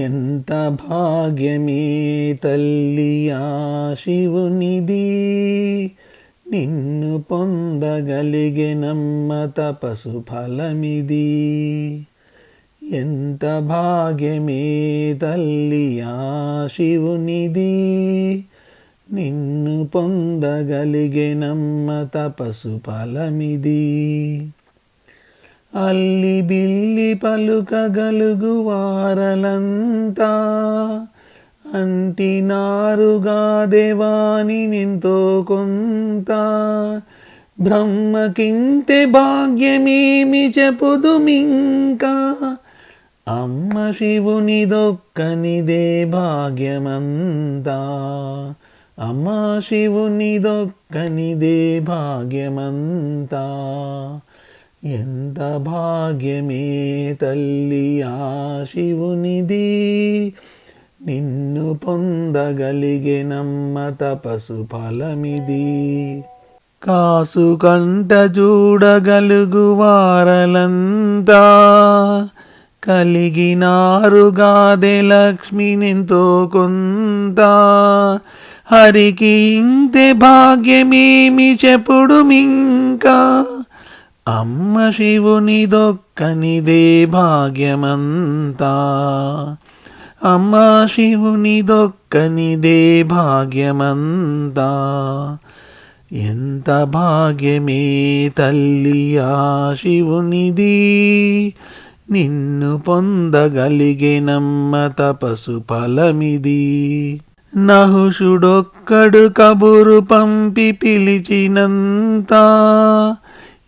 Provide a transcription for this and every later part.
ఎంత భాగ్యమే తల్లి ఆ శివునిది నిన్ను పొందగలిగినమ్మ తపసు ఫలమిది ఎంత భాగ్యమే తల్లి ఆ శివునిది నిన్ను పొందగలిగినమ్మ తపసు ఫలమిది అల్లి బిల్లి పలుకగలుగు వారలంతా. అంటినారుగా దేవాని నింతో కొంత. బ్రహ్మకింతే భాగ్యమేమి చెప్పుదుమింకా. అమ్మ శివునిదొక్కనిదే భాగ్యమంతా. అమ్మ శివునిదొక్కనిదే భాగ్యమంతా. ఎంత భాగ్యమే తల్లి ఆ శివునిది. నిన్ను పొందగలిగినమ్మ తపసు ఫలమిది. కాసు కంట చూడగలుగు వారలంతా కలిగినారుగాదే లక్ష్మినింతో కొంత. హరికి ఇంతే భాగ్యమేమి చెప్పుడు మింకా. అమ్మ శివునిదొక్కనిదే భాగ్యమంతా. అమ్మ శివునిదొక్కనిదే భాగ్యమంతా. ఎంత భాగ్యమే తల్లి ఆ శివునిది. నిన్ను పొందగలిగినమ్మ తపసు ఫలమిది. నహుషుడొక్కడు కబురు పంపి పిలిచినంతా.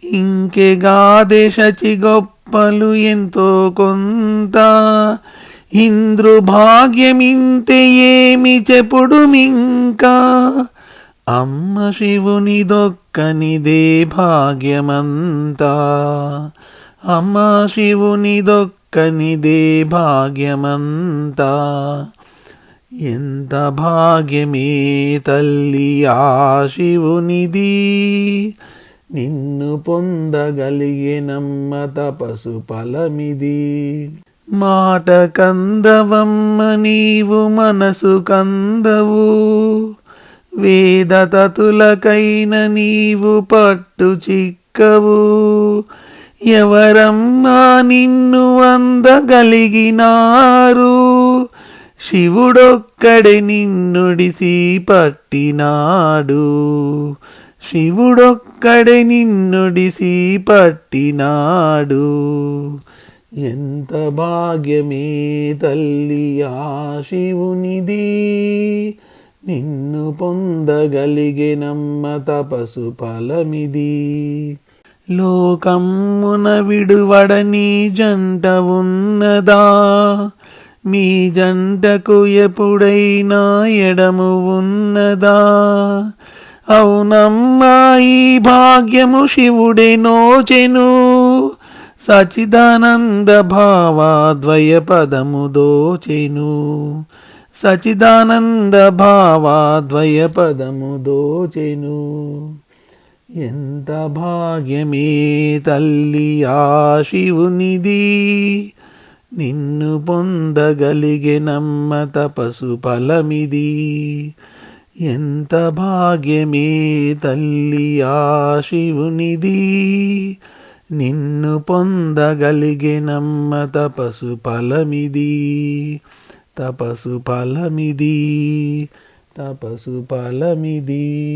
ఇంకెగాదే శచి గొప్పలు ఎంతో కొంత. ఇంద్రు భాగ్యమింతే ఏమి చెప్పుడు మింకా. అమ్మ శివునిదొక్కనిదే భాగ్యమంతా. అమ్మ శివునిదొక్కనిదే భాగ్యమంతా. ఎంత భాగ్యమే తల్లి ఆ శివునిది. నిన్ను పొందగలిగినమ్మ తపసు ఫలమిది. మాట కందవమ్మ నీవు మనసు కందవు. వేదతతులకైన నీవు పట్టు చిక్కవు. ఎవరమ్మా నిన్ను అందగలిగినారు? శివుడొక్కడే నిన్నుడిసి పట్టినాడు. శివుడొక్కడే నిన్నుడిసి పట్టినాడు ఎంత భాగ్యమే తల్లి ఆ శివునిది. నిన్ను పొందగలిగెనమ్మ తపసు ఫలమిది. లోకమ్మున విడువడని జంట ఉన్నదా. మీ జంటకు ఎప్పుడైనా ఎడము ఉన్నదా. అవునమ్మా ఈ భాగ్యము శివుడే నోచెను. సచిదానంద భావాద్వయ పదము దోచెను. సచిదానంద భావాద్వయ పదము దోచెను. ఎంత భాగ్యమే తల్లి ఆ శివునిది. నిన్ను పొందగలిగినమ్మ తపసు ఫలమిది. ఎంత భాగ్యమే తల్లి ఆ శివునిది. నిన్ను పొందగలిగినమ్మ తపసు ఫలమిది. తపసు ఫలమిది. తపసు ఫలమిది.